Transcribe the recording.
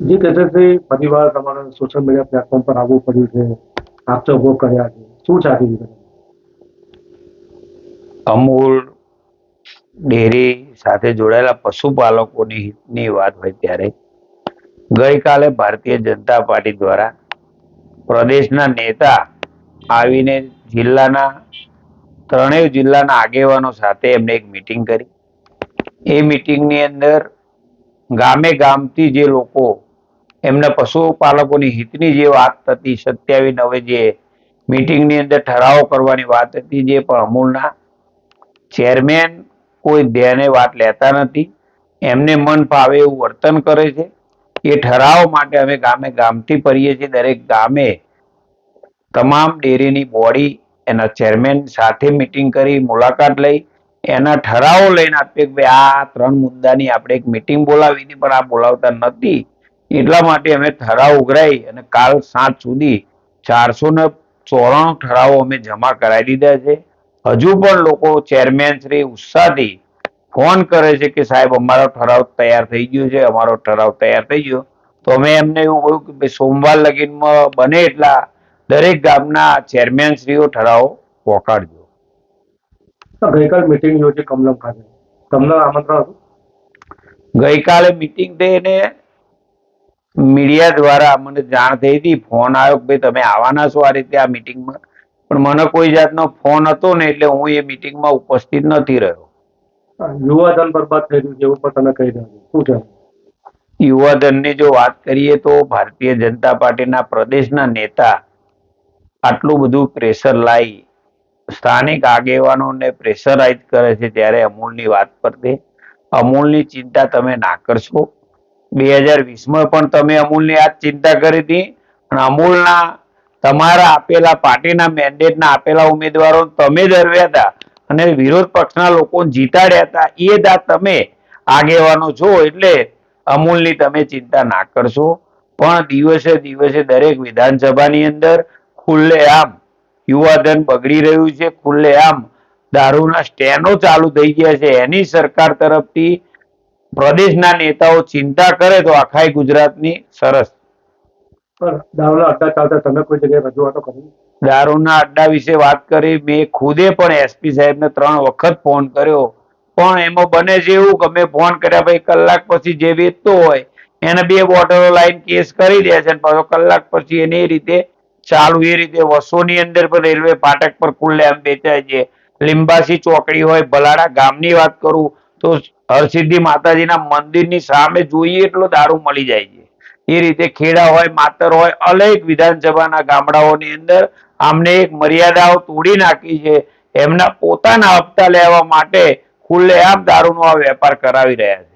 જી તેજસભાઈ ફરી વાર તમારે સોશિયલ મીડિયા પ્લેટફોર્મ પર આવવું પડ્યું છે આક્ષેપો કર્યા છે. શું છે વિગત અમૂલ, ડેરી સાથે જોડાયેલા પશુપાલકોની હિતની વાત હોય ત્યારે ગઈકાલે ભારતીય જનતા પાર્ટી દ્વારા પ્રદેશના નેતા આવીને જિલ્લાના, ત્રણેય જિલ્લાના આગેવાનો સાથે એમને એક મિટિંગ કરી. એ મિટિંગની અંદર ગામે ગામથી જે લોકો એમના પશુપાલકોની હિતની જે વાત હતી, સત્યાવીસ નવે જે મિટિંગની અંદર ઠરાવો કરવાની વાત હતી જે પણ અમૂલના ચેરમેન કોઈ ધ્યાને વાત લેતા નથી. એમને મન ફાવે એવું વર્તન કરે છે. એ ઠરાવ માટે અમે ગામે ગામથી ફરીએ છીએ. દરેક ગામે તમામ ડેરીની બોડી એના ચેરમેન સાથે મિટિંગ કરી, મુલાકાત લઈ. એના ઠરાવો લઈને આપીએ કે ભાઈ આ ત્રણ મુદ્દાની આપણે એક મિટિંગ બોલાવી હતી પણ આ બોલાવતા નથી. એટલા માટે અમે ઠરાવ ઉઘરાઈ અને કાલ સાંજ સુધી ચારસો ને ચોરાણું ઠરાવો અમે જમા કરાવી દીધા છે. હજુ પણ લોકો ચેરમેન શ્રી ઉત્સાહથી ફોન કરે છે કે સાહેબ અમારો ઠરાવ તૈયાર થઈ ગયો છે અમારો ઠરાવ તૈયાર થઈ ગયો. તો અમે એમને એવું કહ્યું કે ભાઈ સોમવાર લગીનમાં બને એટલા દરેક ગામના ચેરમેન શ્રીઓ ઠરાવ પહોંચાડજો ગઈકાલ મિટિંગ યોજી કમલમ ખાતે. તમને આમંત્રણ હતું? ગઈકાલે મિટિંગ થઈ અને મીડિયા દ્વારા મને જાણ થઈ હતી. ફોન આવ્યો કે ભાઈ તમે આવવાના છો આ રીતે આ મિટિંગમાં? પણ મને કોઈ જાતનો ફોન હતો ને એટલે હું એ મિટિંગમાં ઉપસ્થિત નથી રહ્યો. યુવાધન બરબાદ થઈ રહ્યું છે એવું પણ તમે કહી રહ્યા છો. શું છે? યુવાધનની જો વાત કરીએ તો ભારતીય જનતા પાર્ટીના પ્રદેશના નેતા આટલું બધું પ્રેશર લાવી સ્થાનિક આગેવાનોને પ્રેશરાઇઝ કરે છે ત્યારે અમૂલની વાત પરથી અમૂલની ચિંતા તમે ના કરશો. બે હજાર વીસમાં પણ તમે અમૂલની આ ચિંતા કરી હતી. અને અમૂલના તમારા આપેલા પાર્ટીના મેન્ડેટના આપેલા ઉમેદવારો તમે દરવ્યા હતા અને વિરોધ પક્ષના લોકો જીતાડ્યા હતા. એ આ તમે આગેવાનો છો એટલે અમૂલની તમે ચિંતા ના કરશો. પણ દિવસે દિવસે દરેક વિધાનસભાની અંદર ખુલ્લેઆમ યુવાધન બગડી રહ્યું છે. ખુલ્લેઆમ દારૂના સ્ટેનો ચાલુ થઈ ગયા છે. એની સરકાર તરફથી પ્રદેશના નેતાઓ ચિંતા કરે તો આખાય ગુજરાતની સરસ. દારૂના અડ્ડા ચાલતા તમે કોઈ જગ્યાએ રજૂઆતો કરી? દારૂના અડ્ડા વિશે વાત કરી મેં ખુદે પણ એસપી સાહેબને ત્રણ વખત ફોન કર્યો. પણ એમાં બને છે એવું કે મેં ફોન કર્યા ભાઈ કલાક પછી જે વેચતો હોય એને બે બોટલો લાઈન કેસ કરી દે છે પાછો કલાક પછી એને એ રીતે ચાલુ એ રીતે વસોની અંદર પણ રેલવે ફાટક પર ખુલ્લે આમ વેચાય છે. લિંબાસી ચોકડી હોય ભલાડા ગામની વાત કરું તો હરસિદ્ધિ માતાજીના મંદિરની સામે જોઈએ એટલો દારૂ મળી જાય છે. એ રીતે ખેડા હોય, માતર હોય અનેક વિધાનસભાના ગામડાઓની અંદર આમને એક મર્યાદાઓ તોડી નાખી છે. એમના પોતાના હપ્તા લેવા માટે ખુલ્લેઆમ દારૂનો આ વેપાર કરાવી રહ્યા છે.